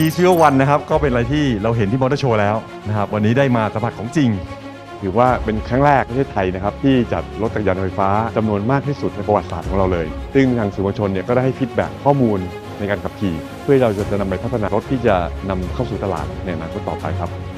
e 0 1นะครับก็เป็นอะไรที่เราเห็นที่มอเตอร์โชว์แล้วนะครับวันนี้ได้มาสัมผัสของจริง ถือว่าเป็นครั้งแรกในประเทศไทยนะครับที่จัดรถจักรยานไฟฟ้าจำนวนมากที่สุดในประวัติศาสตร์ของเราเลย ซึ่งทางสื่อมวลชนเนี่ยก็ได้ให้ฟีดแบ็กข้อมูลในการขับขี่ เพื่อเราจะนำไปพัฒนารถที่จะนำเข้าสู่ตลาดในอนาคตต่อไปครับ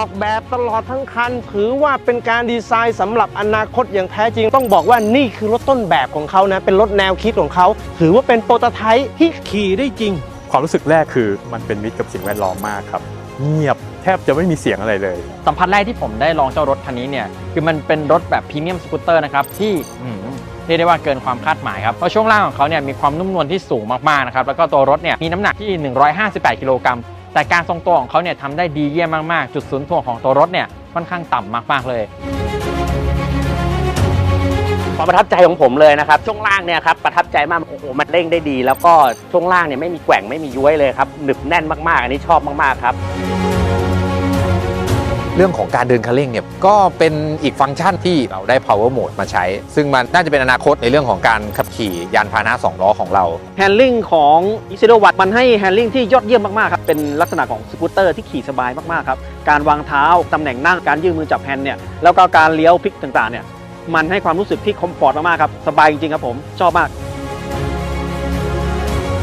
ออกแบบตลอดทั้งคัน ถือว่าเป็นการดีไซน์สำหรับอนาคตอย่างแท้จริง ต้องบอกว่านี่คือรถต้นแบบของเขานะ เป็นรถแนวคิดของเขา ถือว่าเป็นโปรโตไทป์ที่ขี่ได้จริง ความรู้สึกแรกคือมันเป็นมิตรกับสิ่งแวดล้อมมากครับ เงียบแทบจะไม่มีเสียงอะไรเลย สัมผัสแรกที่ผมได้ลองเจ้ารถคันนี้เนี่ยคือมันเป็นรถแบบพรีเมียมสกูตเตอร์นะครับที่อืมเรียกได้ว่าเกินความคาดหมายครับ เพราะช่วงล่างของเขาเนี่ยมีความนุ่มนวลที่สูงมากๆนะครับ แล้วก็ตัวรถเนี่ยมีน้ำหนักที่ 158 กิโลกรัม แต่การทรงตัวของเขาเนี่ยทำได้ดีเยี่ยมมากๆ จุดศูนย์ถ่วงของตัวรถเนี่ยค่อนข้างต่ำมากๆเลยความประทับใจของผมเลยนะครับช่วงล่างเนี่ยครับประทับใจมากโอ้โหมันเร่งได้ดี แล้วก็ช่วงล่างเนี่ยไม่มีแกว่งไม่มีย้วยเลยครับหนึบแน่นมากๆ อันนี้ชอบมากๆครับ รื่องของการเดินคันเร่งเนี่ยก็เป็นอีกฟังก์ชันที่เราได้ power mode มาใช้ ซึ่งมันน่าจะเป็นอนาคตในเรื่องของการขับขี่ยานพาหนะสองล้อของเราแฮนลิ่งของอิซิโ w วัตมันให้แฮนลิ่งที่ยอดเยี่ยมมากๆครับเป็นลักษณะของสกูตเตอร์ที่ขี่สบายมากๆครับการวางเท้าตำแหน่งนั่งการยื่นมือจับแฮนด์เนี่ยแล้วก็การเลี้ยวพลิกต่างๆเนี่ยมันให้ความรู้สึกที่คอมฟอร์ตมากๆครับสบายจริงๆครับผมชอบมาก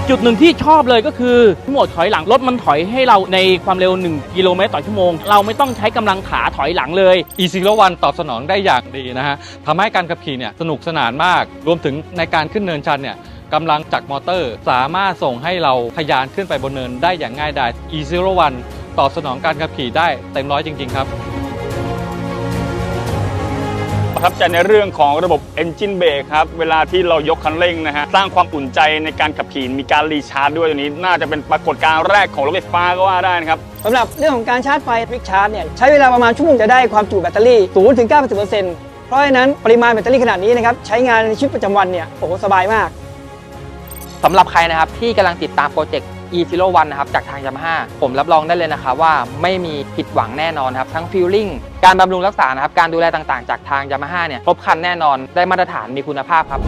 จุดหนึ่งที่ชอบเลยก็คือโหมดถอยหลังรถมันถอยให้เราในความเร็ว 1 กิโลเมตรต่อชั่วโมง เราไม่ต้องใช้กำลังขาถอยหลังเลย e 0 1ตอบสนองได้อย่างดีนะฮะทำให้การขับขี่เนี่ยสนุกสนานมาก รวมถึงในการขึ้นเนินชันเนี่ยกำลังจากมอเตอร์ สามารถส่งให้เราทยานขึ้นไปบนเนินได้อย่างง่ายดาย e 0 1ตอบสนองการขับขี่ได้เต็มร้อยจริง ๆ ครับ ประทับใจในเรื่องของระบบ Engine Brake ครับ เวลาที่เรายกคันเร่งนะฮะ สร้างความอุ่นใจในการขับขี่ มีการรีชาร์จด้วยตัวนี้ น่าจะเป็นปรากฏการณ์แรกของรถไฟฟ้าก็ว่าได้นะครับสำหรับเรื่องของการชาร์จไฟควิกชาร์จเนี่ย ใช้เวลาประมาณชั่วโมงจะได้ความจุแบตเตอรี่0ถึง90%เพราะฉะนั้นปริมาณแบตเตอรี่ขนาดนี้นะครับใช้งานในชีวิตประจำวันเนี่ยโอ้โหสบายมากสำหรับใครนะครับที่กำลังติดตามโปรเจกต์ e 0 1 นะครับจากทาง Yamaha ผมรับรองได้เลยนะครับว่าไม่มีผิดหวังแน่นอนครับทั้งฟิลลิ่งการบำรุงรักษานะครับการดูแลต่างๆ จากทาง Yamaha เนี่ยครบครันแน่นอนได้มาตรฐานมีคุณภาพครับ